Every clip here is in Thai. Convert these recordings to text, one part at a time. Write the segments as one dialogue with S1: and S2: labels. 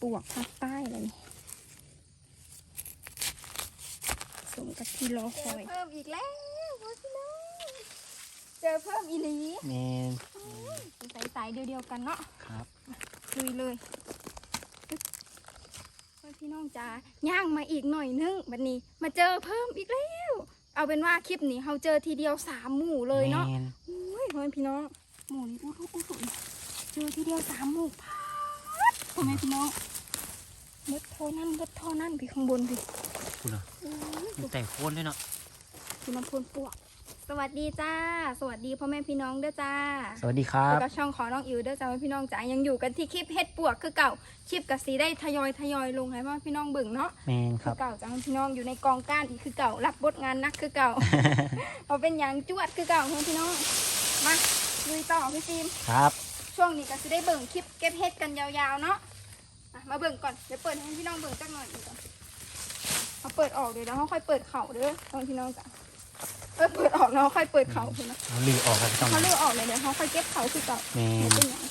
S1: ปวกภาคใต้เลยนี่สมกับที่รอคอย เพิ่มอีกแล้วพ่อพี่น้องเจอเพิ่มอีหลี
S2: แมน
S1: ใส่สายเดียวๆกันเนาะ
S2: ครับ
S1: ลุยเลยพ่อพี่น้องจ๋าย่างมาอีกหน่อยนึงบัดนี้ มาเจอเพิ่มอีกแล้ว เอาเป็นว่าคลิปนี้เราเจอทีเดียวสามหมู่เลยเนาะ
S2: แมน
S1: อุ้ยพ่อแม่พี่น้องหมู่นี้อู้ทุกอู้สุดเจอทีเดียวสามหมู่พาด พ่อแม่พี่น้องเล็ดท่อนั่นเล็ดท่อนั่นพี่ข้างบนพี่
S2: คุณอะ
S1: อุ้ย
S2: มันแต่โคนเลยเนาะ
S1: พี่น้ำพ่นปวก สวัสดีจ้า สวัสดีพ่อแม่พี่น้องเด้อจ้า
S2: สวัสดีครับ
S1: แล้วก็ช่องขอน้องอิวเด้อจ้าพี่น้องจ๋ายังอยู่กันที่คลิปเฮ็ดปวกคือเก่าคลิปกับสีได้ทยอยทยอยลงให้พ่อพี่น้องเบิ่งเนาะ
S2: แมนค
S1: คื
S2: รั
S1: อบเก่าจ้าพี่น้องอยู่ในกองก้านอีกคือเก่ารับบทงานนักคือเก่าเอาเป็นอย่างจวดคือเก่าพ่อพี่น้องมาลุยต่อพี่ฟิล์ม
S2: ครับ
S1: ช่วงนี้ก็จะได้เบิ่งคลิปเก็บเฮ็ดกันยาวๆเนาะอะมาเบิ่งก่อนเดี๋ยวเปิดให้พี่น้องเบิ่งจักหน่อยดีก่อนเอาเปิดออกเดี๋ยวแล้วเขาค่อยเปิดเข่าเด้อตอนพี่น้องจ้ะเออเปิดออกแล้วเขาค่อยเปิดเข่าใช่ไหม
S2: เอาลือออกกันต้อง
S1: เขาเลือกออกเลยเดี๋ยวเขาค่อยเก็บเข่าคือเก่า
S2: แม
S1: ไม่
S2: น
S1: เป็นหยัง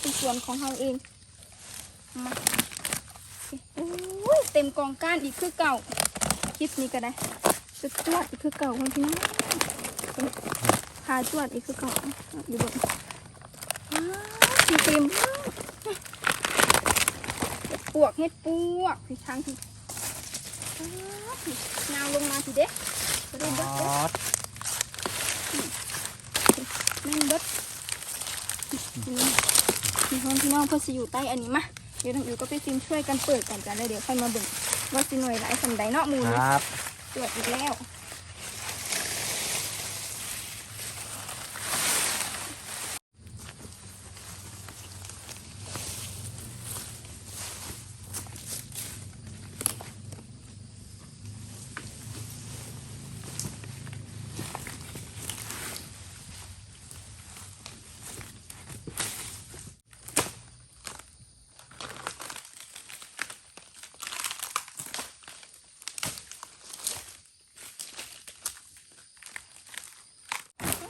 S1: เป็นส่วนของเขาเองมาโอ้ยเต็มกองก้านอีกคือเก่าคลิปนี้ก็ได้จุดจวดอีกคือเก่าคนพี่น้องพาจวดอีกคือเก่าอยู่บน อ้าวพี่ฟิล์มเห็ดปวกเห็ดปวกพี่ช้างพี่อ้าวพี่นาวลงมาพี่เด็กจะได้
S2: อ
S1: เบิดเด้
S2: อส
S1: แม่นเบิดพี่น้องพี่น้องเพื่อสิอยู่ใต้อันนี้มาเดี๋ยวน้องอิวก็ไปฟิล์มช่วยกันเปิดกันจ้ะแล้วเดี๋ยวค่อยมาเบิ่งว่าสิหน่วยหลายสันใดเนาะหมู
S2: ค
S1: นี่
S2: รับ
S1: ตรวจอีกแล้ว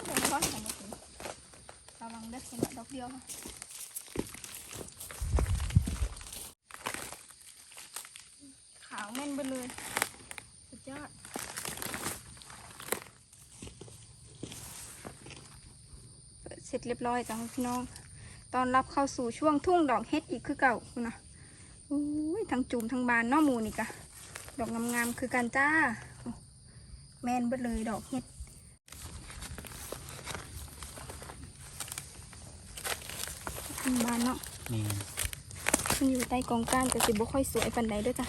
S1: เดี๋ยวร้อนของมันระวังเด้อเห็นดอกเดียวค่ะขาวแม่นไปเลยสุดยอดเสร็จเรียบร้อยจ้ะพี่น้อง ตอนรับเข้าสู่ช่วงทุ่งดอกเฮ็ดอีกคือเก่าคุณนะโอ้ยทั้งจุ่มทั้งบานนอหมูนี่กะดอกงามๆคือกันจ้า แมนเบิดเลยดอกเฮ็ด บานเนาะ
S2: แมน
S1: มันอยู่ใต้ กองก้านแต่สิบ่ค่อยสวยปันใดเด้วยจ้ะ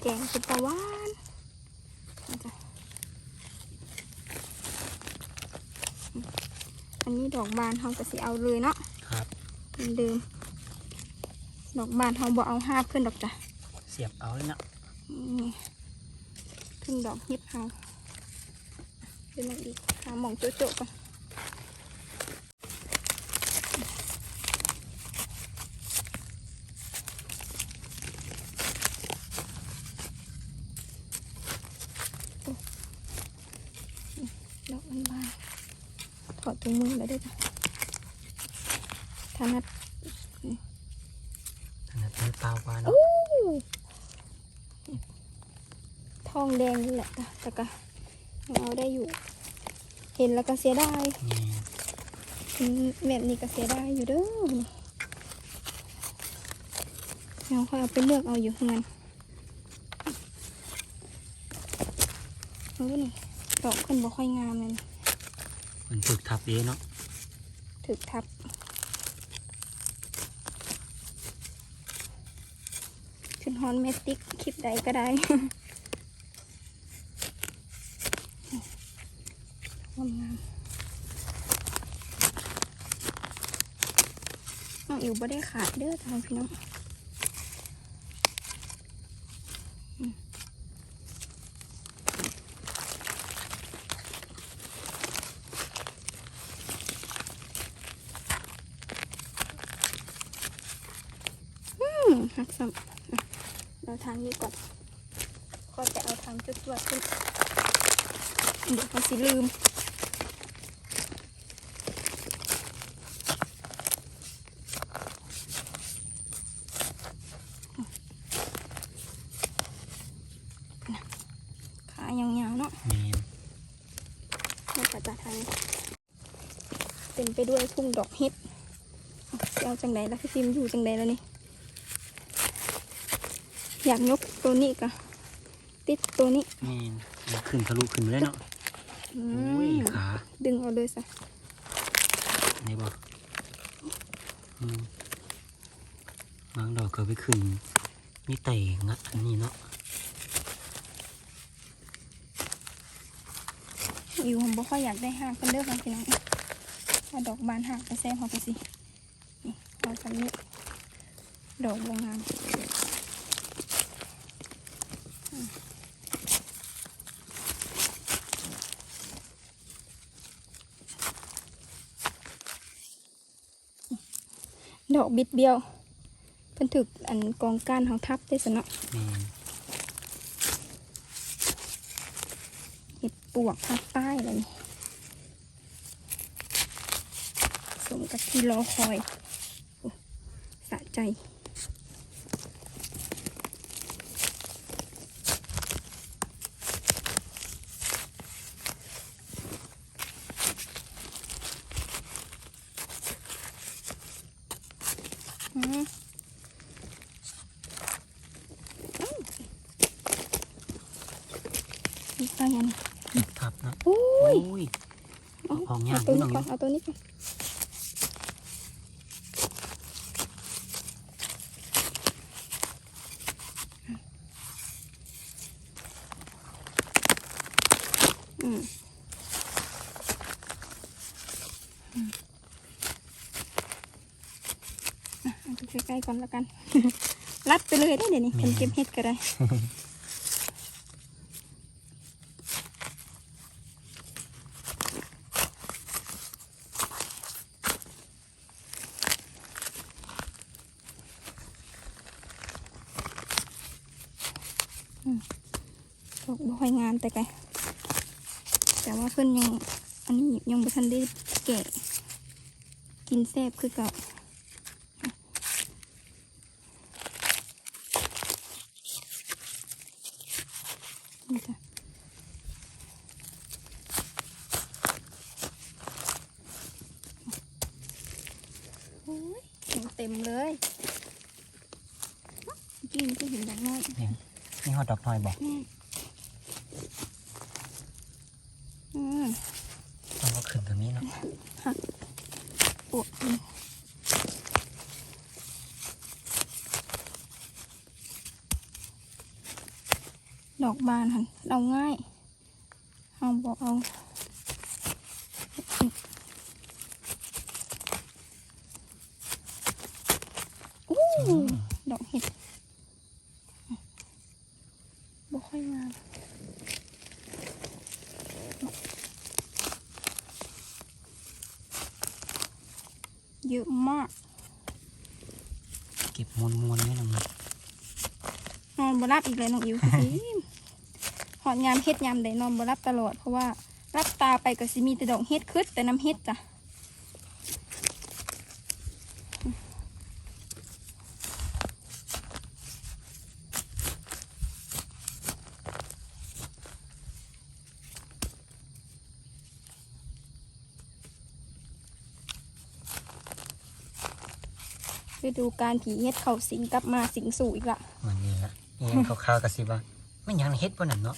S1: แกงเป็นปลาหวานนะจ๊ะอันนี้ดอกบานเขาก็สิเอาเลยเนาะ
S2: ครับ
S1: เหมือนเดิมดอกบานเขาบ่เอาห้าเพื่อนดอกจ้ะ
S2: เสียบเอาเลยเนาะ
S1: นี่พึ่งดอกฮิปเขาเป็นอะไรอีกหาหมองโจ๊ะๆก่อน ดอกมันบานถอดถุงมือแล้วด้วยจ้ะถนัด
S2: ขนาดมือเปล่ากว่าเนาะ
S1: อู้ทอง แดงนี่แหละจ้ะแต่ก็ยังเอาได้อยู่ เห็นแล้วก็เสียดาย
S2: แมน
S1: อืมแบบนี้ก็เสียดายอยู่เด้อนี่เราค่อยเอาไปเลือกเอาอยู่ข้างนั้นดูนี่ดอกขึ้นบ่ค่อยงามเลยนี่
S2: มันฝึกทับเองเนาะ
S1: ถึกทับขึ้นฮอนเมติกคลิปใดก็ได้ งามงามน้ อิวบ่ได้ขาดเด้อทางพี่น้องอืมหักซ้ำเราทางนี้ก่อนก็จะเอาทางจุดตรวจขึ้นเดี๋ยวเขาสิลืม นะขายาวๆเนาะ
S2: แมน
S1: มาปัจจาทาง เต็มไปด้วยทุ่งดอกเห็ดเอาจังไดแล้วพี่ฟิล์มอยู่จังไดแล้วนี่ อยากยกตัวนี้กะติดตัวนี้
S2: แมนมันขึ้นทะลุขึ้นมาเลยเนาะ
S1: อื
S2: โอ้ย
S1: ม
S2: ขา
S1: ดึงเอาเลยซะ
S2: ไหนบอกอืมบางดอกก็ไปขึ้นนี่แต่งะอันนี้เนาะ
S1: อิวผมบ่ค่อยอยากได้หากกันเด้อค่ะพี่น้อง เอาดอกบานหากไปแซ่เขาไปสิ นี่เอาสำนี้ดอกบงงามอืมดอกบิดเบี้ยวเพิ่นถึกอันกองก้านเขาทับได้สนะ
S2: แมน
S1: เห็ดปวกภาคใต้เลยนี่สมกับที่ รอคอยโอ้สะใจ อืมเอ้านี่ก็ยัง
S2: ทับเนาะ
S1: โอ้
S2: โอ้
S1: ย
S2: ย
S1: เอา
S2: ของยาก
S1: เอาตัวนี้
S2: นิดหน่อย
S1: ก่อน เอาตัวนี้ก่อนอืมอืมอะเอาไปใกล้ๆก่อนแล้วกัน รัดไปเลยได้เดี๋ยวนี้คนเก็บเห็ดก็ได้ดอกบ่ค่อยงามแต่ไกแต่ว่าเพิ่นยัง อันนี้ยังบ่ทันได้แกะ กินแซ่บคือเก่านี่จ้ะโอ้ยเต็มเต็มๆเลยเมื่อกี้มันก็เห็นดอกน้อย
S2: นี่ฮอดดอกน้อยบอก
S1: อืม
S2: ต้องก็ขึ้นตรงนี้เนาะ
S1: ปวดอืมดอกบานหันเอาง่ายเอาบอกเอาอู้ดอกเห็ดบ่ค่อยงามเยอะมาก
S2: เก็บมวนมวนๆไว้หน่อย
S1: นอนบ รับอีกเลยน้องอิวฟิล์มหอดยามเฮ็ดยามใดนอนบรับตลอดเพราะว่ารับตาไปก็สิมีแต่ดอกเฮ็ดคืดแต่น้ำเฮ็ดจ้ะไปดูการผีเฮ็ดเข้าสิงกลับมาสิงสู่อีกละ่ะ
S2: ขาวๆกระซิบว่าไม่ยังเฮ็ดบ่นั่นเนาะ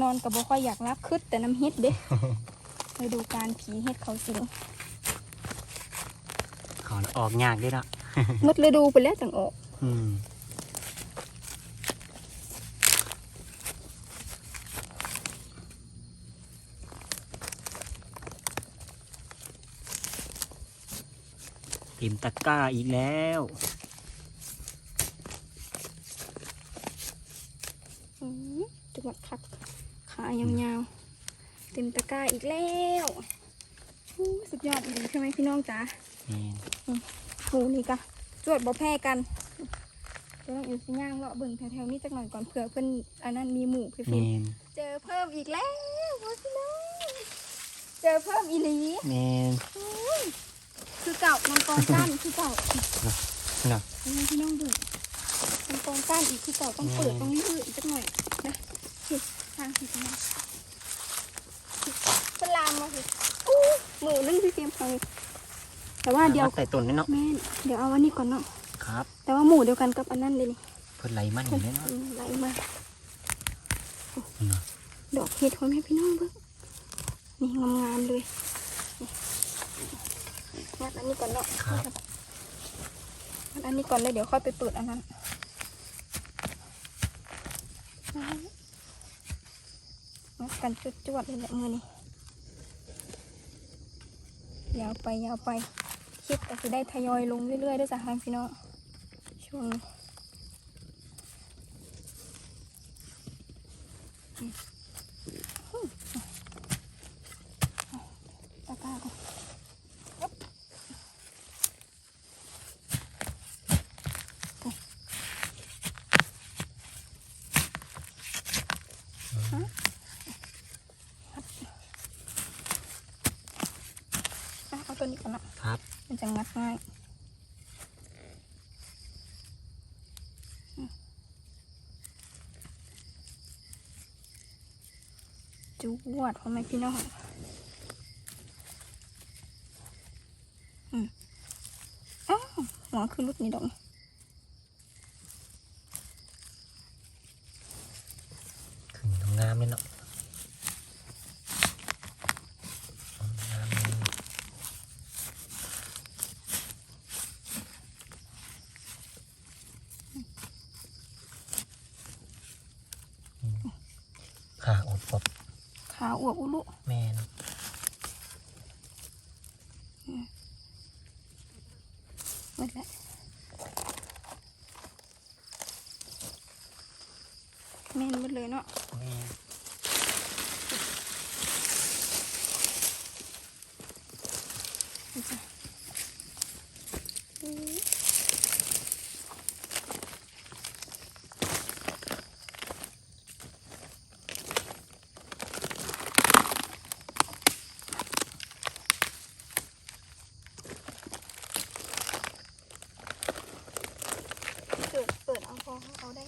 S1: นอนกับบ่ค่อยอยากรับคืดแต่น้ำเฮ็ดเด้ไปดูการผีเฮ็ดเขาสิง
S2: ขอออกยากเด้วยเนาะ
S1: หมดฤดูไปแล้วจังออก
S2: อืมเต็มตะกร้าอีกแล้ว
S1: อืม จังหวัดคักขายาวๆ เต็มตะกร้าอีกแล้วอู้สุดยอดเลยใช่ไหมพี่น้องจ๋า
S2: นี่
S1: หมูนี่กะจวดบ่แพ้กันเดี๋ยวน้องอยู่สิย่างเลาะเบิ่งแถวๆนี้จักหน่อยก่อนเผื่อเพิ่นอันนั้นมีหมูพี่
S2: เม
S1: ฟิล์ม
S2: น
S1: เจอเพิ่มอีกแล้วพ่อพี่น้องเจอเพิ่มอีหลี
S2: เมน
S1: คือเก่ามันกองก้านคือเก่า
S2: เนาะ
S1: นี่พี่น้องดู เป็ตรงก้านอีกคือเก่าต้องเปิดต้องยืดอีกสักหน่อยนะคือทางที่ตรงนี้พลามมาคืออู้หมูนั่งพี่เตรียมขอแต่ว่าเดี๋ยว
S2: ใส่ตุนนี่เนาะ
S1: แม่เดี๋ยวเอาวันนี้ก่อนเนาะ
S2: ครับ
S1: แต่ว่าหมูเดียวกันกับอันนั้นเลยนี่
S2: เพิ่นไหลมันอยู่เนาะ
S1: ไหลมาดอกเห็ดหอนให้พี่น้องเบิ่งนี่งามงามเลยงัดอันนี้ก่อนเนาะงัดอันนี้ก่อนเลยเดี๋ยวค่อยไปเปิดอันนั้น งัดกันจวดๆเลยแหละมือนี่ยาวไปยาวไปคลิปก็จะได้ทยอยลงเรื่อยๆด้วยจ้ะพี่น้องช่วงนี้ ตะกร้าก่อนยับฮะอะเอา ตัวนี้ก่อนนะครับ มันจะงัดง่ายอืมจูวดพ่อแม่พี่น้องอ้าวหัวคือรุดนี่ดอก
S2: ขึ้นงามเลยเนาะงามเลยขาอบอบ
S1: ขาอวบอุลุ
S2: แมน
S1: หมดแล้ว แม่นหมดเลยเนาะ
S2: แมน
S1: นี่จ้ะอืมเปิดเปิดเอาพอเอาได้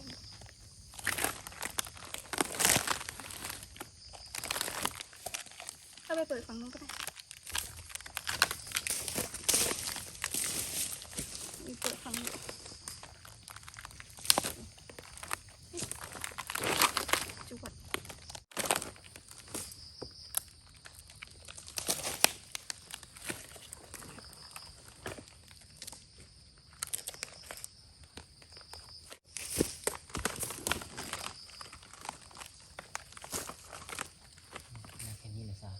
S1: เปิดฝั่งนู้นก็ได้มีเปิดฝั่งนี้จวด
S2: แค่นี้เลยซะ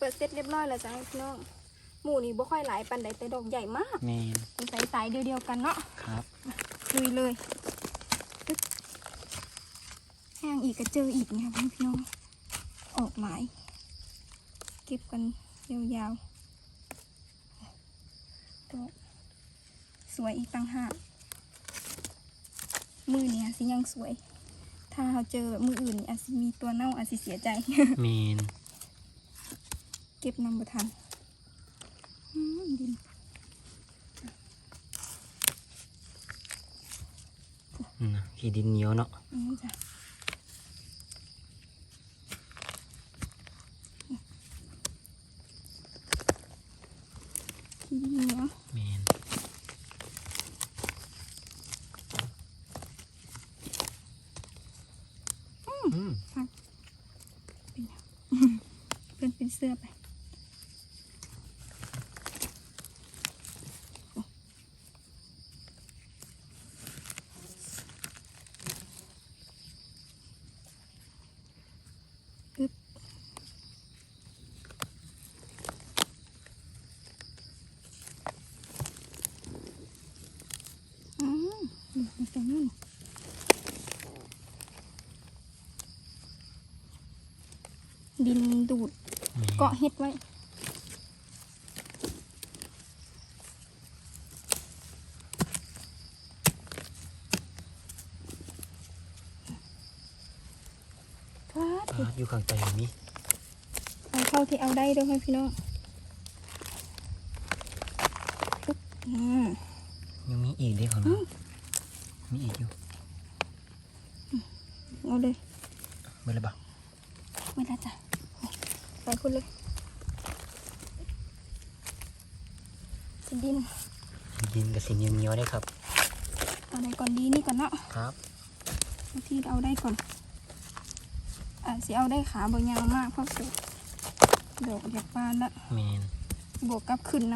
S1: เนี่ยเปิดเสร็จเรียบร้อยแล้วจ้ะพี่น้องหมูนี่บ่ค่อยหลายปันใดแต่ดอกใหญ่มาก
S2: แมน
S1: เป็นสายสายๆเดียวๆกันเนาะ
S2: ครับ
S1: ลุยเลยปึ๊บแห้งอีกก็เจออีกเนี่ยค่ะพี่น้อง ออกหลายเก็บกันยาวๆก็สวยอีกตั้งห้ากมือเนี่ยสิยังสวย ถ้าเราเจอแบบมืออื่นนี่อาจจะมีตัวเน่าอาจจะเสียใจ
S2: แมน
S1: เก็บนำบทันอืมดิน
S2: อืมขี้ดินเหนียวเนาะ
S1: อืมจ้ะทีนี้เนาะ
S2: แมน อืม
S1: เพื่อนเป็นเสื้อไป อึ๊บอืมมาตรงนั้น ดินดูด
S2: แม่น
S1: เกาะเห็ดไว้พลาด
S2: อ่าอยู่ข้างใต้นี้
S1: เอาเท่าที่เอาได้เด้วยให้พี่น้องปึ๊บอ่า
S2: ยังมีอีกเด้ของเรามีอีกอยู่
S1: เอาเลย
S2: เมื่อไรบ้าง
S1: ไม่ได้จ้ะไปคุณเลย เป็น ดิน
S2: ดินกับสีเหนียวๆได้ครับ
S1: เอาได้ก่อนดีนี่ก่อนเนาะ
S2: ครับ
S1: บางทีเอาได้ก่อนอ่าสิเอาได้ขาบางยาวมากเพราะเดี๋ยวดอกอยากบานละ
S2: แมน
S1: บวกกับขึ้นน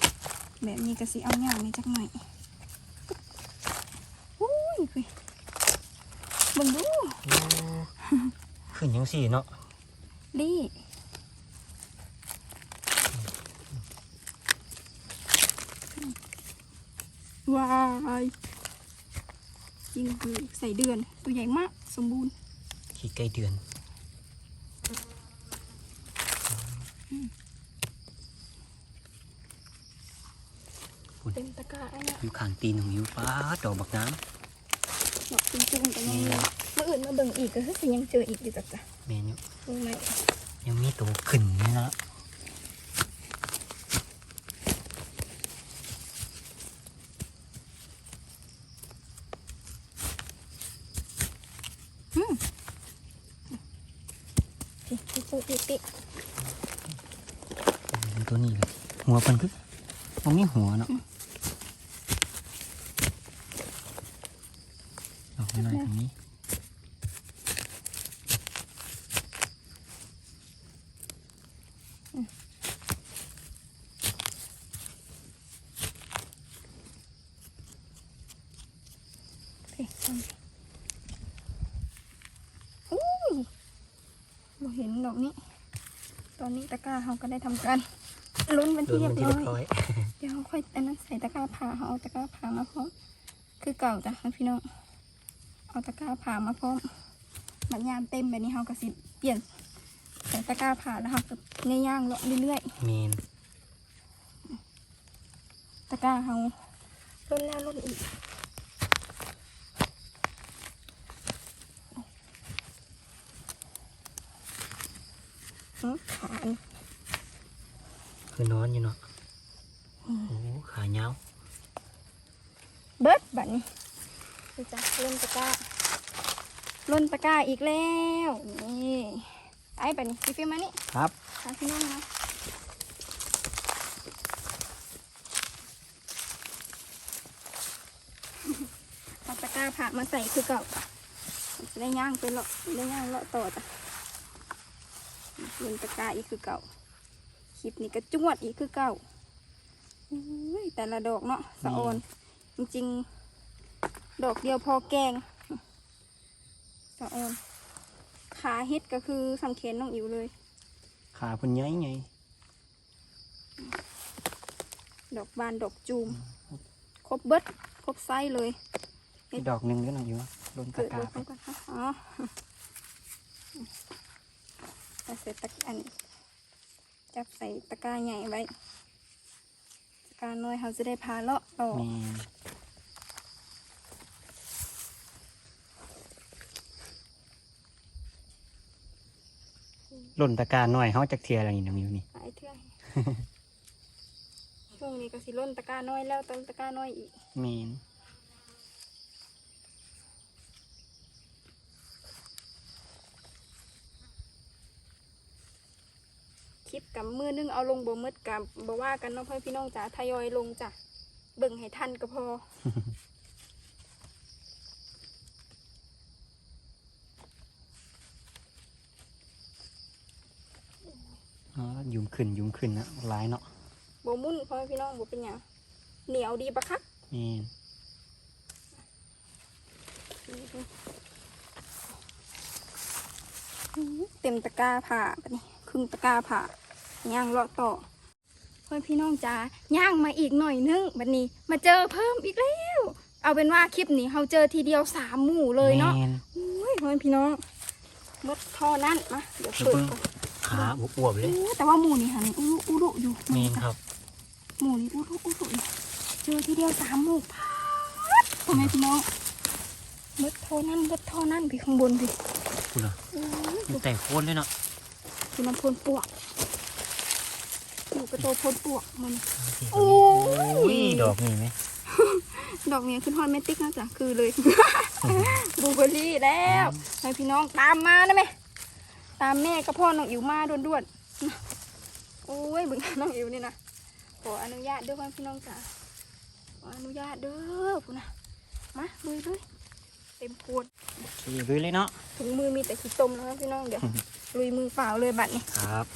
S1: ำแบบนี้ก็สิเอาอย่างนี้จักหน่อยอุ้ยไปเบิ่งดู
S2: โอ้ขึ้นยังสี่เนาะ
S1: ลี่ว้ายยิง คือใส่เดือนตัวใหญ่มากสมบูรณ์
S2: ขี้ใกล้เดือน
S1: เต็มตะกร้าอันเนี้ย
S2: อยู่ข้างตีนของยูป้าดดอกบักน้
S1: ดอกจุ่มๆกันยังไงเมื่ออื่นมาเบิ่งอีกก็คือสิยังเจออีกอยู่จ้ะจ้ะำ
S2: แมนอยู่
S1: ตรงไหน
S2: ยังมีตัวขึ้นเลยนะ
S1: สิ ปิ๊กปิ๊ก
S2: ตัวนี้เลยหัวเปันคือมันมีหัวเนาะดอกน้อยๆตรงนี้
S1: เฮ้ยตรงนี้อุ้ย เราเห็นดอกนี้ ตอนนี้ตะกร้าเขาก็ได้ทำการลุ้นเป็น
S2: โด
S1: ที่
S2: น
S1: เรีย
S2: มั
S1: บ
S2: นที่
S1: ร้อย
S2: เรียบร้อย
S1: เดี๋ยวเขาค่อยอันนั้นใส่ตะกร้าผ่าเขาเอาตะกร้าผ่ามาพร้อม คือเก่าจ้ะพี่น้อง เอาตะกร้าผ่ามาพร้อมบัดยามเต็มแบบนี้เขาก็สิเปลี่ยนใส่ตะกร้าผ่าแล้วเขาก็ย่างๆเลาะเรื่อย
S2: แมน
S1: ๆตะกร้าเขาล้นแล้วล้นอีก ขาอัน
S2: คือนอนอยู่เนาะโอ้ขาเงาว
S1: เบิดบัดนี้ดูจ้ะล้นตะกร้าล้นตะกร้าอีกแล้วนี่ไอ้บัดนี้พี่ฟิล์มมานี่
S2: ครับ
S1: หาพี่น้องนะเอาตะกร้าผ่ามาใส่คือเก่าจะได้ย่างไปเลาะได้ย่างเลาะต่อจ้ะ เงินตะกร้าอีกคือเก่าคลิปนี้ก็จวดอีกคือเก่าอุ้ยแต่ละดอกเนาะสะออนจริงๆ ดอกเดียวพอแกงสะออนขาเฮ็ดก็คือสังเขนน้องอิ๋วเลย
S2: ขาเพิ่นใหญ่ไง
S1: ดอกบานดอกจูม ครบเบิด ครบไซส์เลย
S2: อีกดอกหนึ่งก็หน่อยอยู่โดนตะ
S1: เกิด
S2: กร้า
S1: ดู
S2: ไป
S1: เขาก่อนค่ะอ๋อเอา ใส่ตะอันนี้จับใส่ตะกร้าใหญ่ไว้ตะกร้าน้อยเขาจะได้พาเลาะต่อ
S2: แมนหล่นตะกร้าหน่อยเขาจักเทียอะไรนี่น้องอยู่นี่
S1: หายเทื่อยช่วงนี้ก็สิล้นตะกร้าน้อยแล้วต้นตะกร้าน้อยอีก
S2: แมน
S1: คลิปกับมือนึงเอาลงบ่มืดกับบ่ว่ากันเน้องพ่อพี่น้องจ๋าทยอยลงจ้ะเบิ่งให้ทันก็พอ
S2: อ๋อยุ่มขึ้นยุ่มขึ้นนะร้ายเนาะ
S1: บ่มุ่นพ่อพี่น้องบ่เป็นหยังเหนียวดีปะคัก
S2: แมน
S1: เต็มตะกร้าผ่าปะนี่ครึ่งตะกร้าผ่า ย่างเลาะต่อพ่อพี่น้องจ๋าย่างมาอีกหน่อยนึงบัดนี้ มาเจอเพิ่มอีกแล้ว เอาเป็นว่าคลิปนี้เราเจอทีเดียวสามหมู่เลยเนาะ
S2: แมน
S1: อุ้ยพ่อพี่น้องมดท่อนั่นมาเดี๋ยวเปิดก่อน
S2: ขาอวบๆเลย
S1: อู้แต่ว่าหมู่นี่หันอุรุอุรุอยู่
S2: แมนครับ
S1: หมู่นี่อุรุอุรุอยู่เจอทีเดียวสามหมู่พาดพ่อแม่พี่น้องมดท่อนั่นมดท่อนั่นพี่ข้างบนพี่
S2: คุณเหรอ
S1: อู้ย
S2: มันแต่โคนเลยเนาะ
S1: คือมันพนปวก อยู่กระโตพนปวกมันโอ้
S2: โอ้
S1: ย
S2: ยดอกนี่ไหม
S1: ดอกเนี้ยขึ้นฮอนเมติกนะจ๊ะคือเลยบลูเบอร์รี่แล้วให้พี่น้องตามมานะแม่ตามแม่กับพ่อน้องอิ๋วมาด่วนๆโอ้ยเบึงน้องอิ๋วนี่นะขออนุญาตเด้อพ่อพี่น้องจ๋าขออนุญาตเด้อพุ่นนะมาลุยลุยเต็มขวด
S2: ขี่ลุยเลยเนาะ
S1: ถุงมือมีแต่ขี้ต้มนะครับพี่น้องเดี๋ยวลุยมือเปล่าเลยบัดนี้
S2: ครับ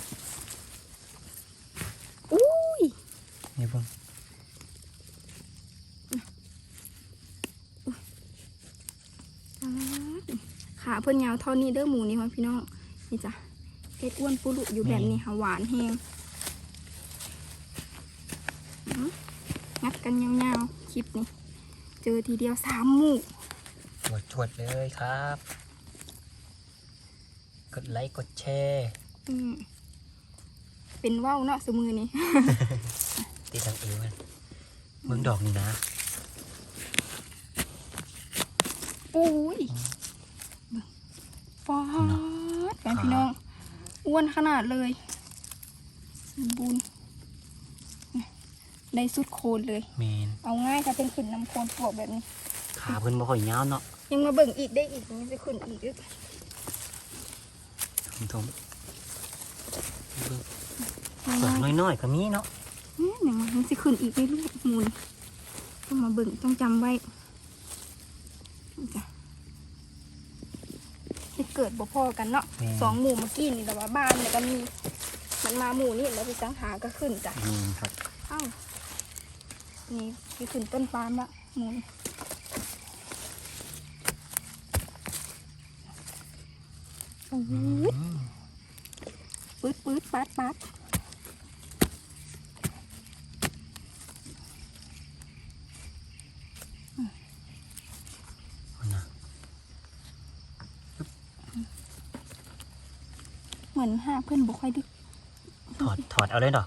S1: อุ้ย
S2: นี่เพิ่ง
S1: อ่าขาเพิ่นยาวเท่านี้เด้อหมูนี่พ่อพี่น้องนี่จ้ะเฮ็ดอ้วนปุรุอยู่แบบนี้ค่ะหวานแห้งอื้องัดกันยาวๆคลิปนี้ เจอทีเดียวสามหมู
S2: จวดจวดๆเลยครับ กดไลค์กดแชร์
S1: อืมเป็นว่าวเนาะสมือนี้
S2: ติดทางเอวมันเมืองดอกนี่นะ
S1: ปุ้ยฟาดแฟนพี่น้อง อ้วนขนาดเลยสมบูรณ์ได้สุดโคนเลย
S2: เมน
S1: เอาง่ายถ้าเป็นขึ้นน้ำโคนปวกแบบนี้
S2: ขาเพิ่นบ่ค่อยยาวเนาะ
S1: ยังมาเบิ่งอีกได้อีกมันจะขึ้นอีกอีก
S2: ทมทมเบิ่งดอกน้อยๆก็มีเนาะ
S1: เนี่ย หนึ่งมันจะขึ้นอีกเรื่อยๆหมูนต้องมาเบิ่งต้องจำไว้นี่จ้ะจะเกิดบ่พอกันเนาะ
S2: แม่น
S1: สองหมู่เมื่อกี้นี่แต่ว่าบ้านเนี่ยก็มีมันมาหมู่นี่แล้วไปสังหาก็ขึ้นจ้ะ
S2: อืมครับ
S1: เอ้านี่ไปขึ้นต้นปาล์มละหมูนโอ้โห
S2: อืม
S1: ปื๊ดปื๊ดปัดปัด
S2: เอานะ
S1: เหมือนห้าเพื่อนบุค่อยดึก
S2: ถอดถอดเอาเลยดอก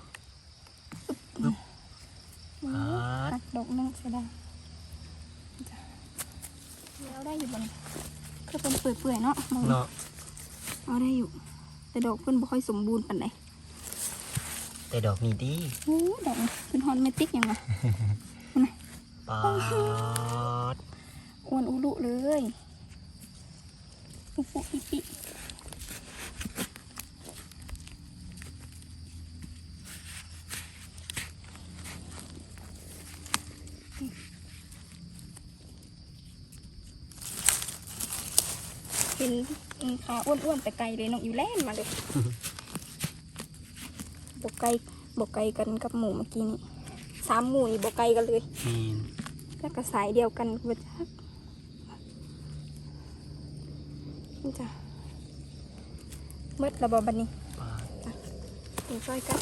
S1: โอ้โห
S2: อ่า
S1: ปัดดอกน้องเสียดายจ้ะแล้วได้อยู่บนคือเป็นเปื่อยๆเนาะมอง
S2: เนาะ
S1: เอาได้อยู่ แต่ดอกเพื่อนบุค่อยสมบูรณ์ปานใด
S2: แต่ดอกนี่ดี
S1: โอ้ดอกนี่เป็นฮอนเมติกยังไง
S2: ปาด
S1: อ้วนอุลุเลยอุปุปิปิ เห็นอืมขาอ้วนๆแต่ไกลเลยน้องอยู่แล่นมาเลยบกไกลบกไกลกันกับหมูเมื่อกี้นี่สามหมูนี่บกไกลกันเลย
S2: เมน
S1: แล้วก็สายเดียวกันบ่จักนี่จ้ะเมื่อระบบันนี้
S2: ปาด
S1: ถึงซอยกัน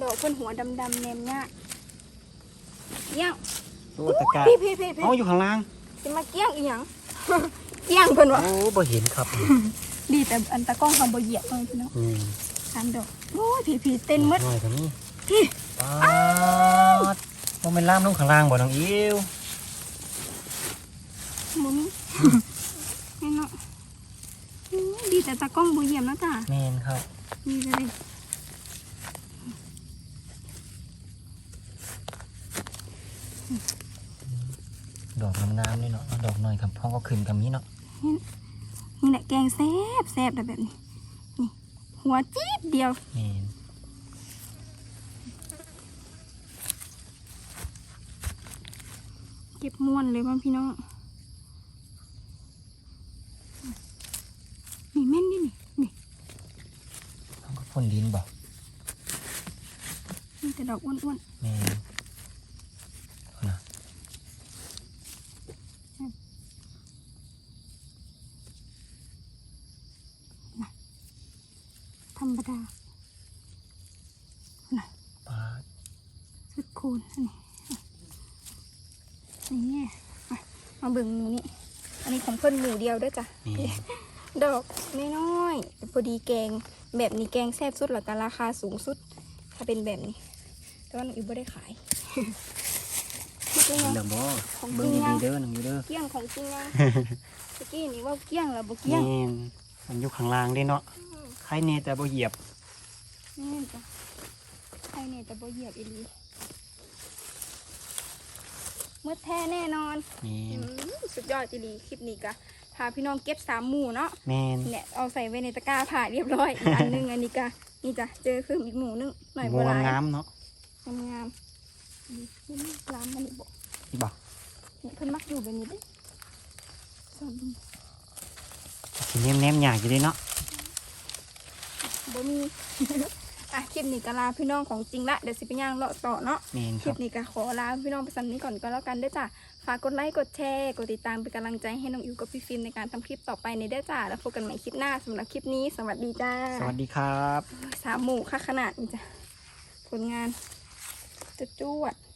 S1: ดอกเพิ่นหัวดำๆแนมยากเกี้ยง
S2: โอ้ตะกร้า
S1: พี่พี่พี่พี่
S2: เอาอยู่ข้างล่าง
S1: สิมาเกี้ยงอีหยัง เกี้ยงเพิ่นวะ
S2: โอ้บ่เห็นครับ
S1: ดีแต่อันตะกล้องทำบ่เหยียบเลยพี่น้อง
S2: อืม
S1: สามดอกโอ้ยพี่พี่เต้นหมด
S2: น้อยก็มี
S1: พี่
S2: ปาดบ่แม่นล่ามลงข้างล่างบ่น้องอิ๋ว
S1: มุมนี่เนาะอู้ดีแต่ตะกล้องบ่เหยียบนะจ้ะ
S2: แม่นครับ
S1: นี่เลย
S2: ดอกงามๆเลยเนาะเอาดอกหน่อยครับพ่อก็ขึ้นกับนี้เนาะ
S1: นี่แหละแกงแซ่บแซ่บแบบนี้นี่หัวจี๊ดเดียว
S2: แม่น
S1: เก็บม้วนเลยพ่อพี่น้องนี่แม่นนี่นี่นี่
S2: เขาก็พ่นดินบ่
S1: มีแต่ดอกอ้วน
S2: แม่นเอานะ
S1: ๆธรรมดา
S2: ปาด
S1: สุดคูณอันนี้นี่อะมาเบิ่งหมูนี่ อันนี้ของเพิ่นหมูเดียวเด้วยจ้ะ
S2: แม่น
S1: ดอกน้อยๆแต่พอดีแกงแบบนี้แกงแซ่บสุดหลักราคาสูงสุด ถ้าเป็นแบบนี้ แต่ว่าหนูอิวไม่ได้ขายนี่
S2: เห็
S1: ไง
S2: นแล้วบ่
S1: ของ
S2: เบิ่ง
S1: จริง
S2: ดี
S1: ยัง
S2: ๆเด้อน้องอิ๋วเด้อ
S1: เกี้ยงของจริงนะเมื่อกี้นี่ว่าเกี้ยงแล้วบ่เกี้ยง
S2: แม่นมันอยู่ข้างล่างเด้เนาะใครแน่แต่บ่เหยียบ
S1: นี่จ้ะใครเนี่ยแต่บ่เหยียบอีหลีเมื่อแท้แน่นอน
S2: แม่
S1: อื
S2: น
S1: มสุดยอดอีหลีคลิปนี้กะ พาพี่น้องเก็บสามหมู่เนาะ
S2: แมน
S1: เนี่ยเอาใส่ไว้ในตะกร้าผ่าเรียบร้อยอีกอันหนึงอันนี้ก็นี่จ้ะเจอเพิ่มอีกหมู่นึงหน่อย
S2: โบ
S1: โบราณ
S2: งามๆเนาะ
S1: งามงามๆนี่นี่ร้านมันนี่บอก
S2: นี่บอก
S1: เนี่ยเพิ่นมักอยู่แบบนี้เด้สอนดู
S2: สีเนมแนมๆอยากอยู่ด้วยเนาะ
S1: บ่มี อะคลิปนี้ก็ลาพี่น้องของจริงละเดี๋ยวสิไปย่างเลาะต่อเนาะ
S2: แมน
S1: ค
S2: ค
S1: ลิ
S2: รั
S1: ป
S2: บ
S1: นี้ก็ขอลาพี่น้องไปสำนี้ก่อนก็แล้วกันเด้อจ้ะฝากกดไลค์กดแชร์กดติดตามเป็นกำลังใจให้น้องอิวกับพี่ฟิล์มในการทำคลิปต่อไปในเด้อจ้ะแล้วพบกันใหม่คลิปหน้าสำหรับคลิปนี้สวัสดีจ้า
S2: สวัสดีครับ
S1: สามหมู่ค่าขนาดนี้จ้ะผลงานจะจวดๆ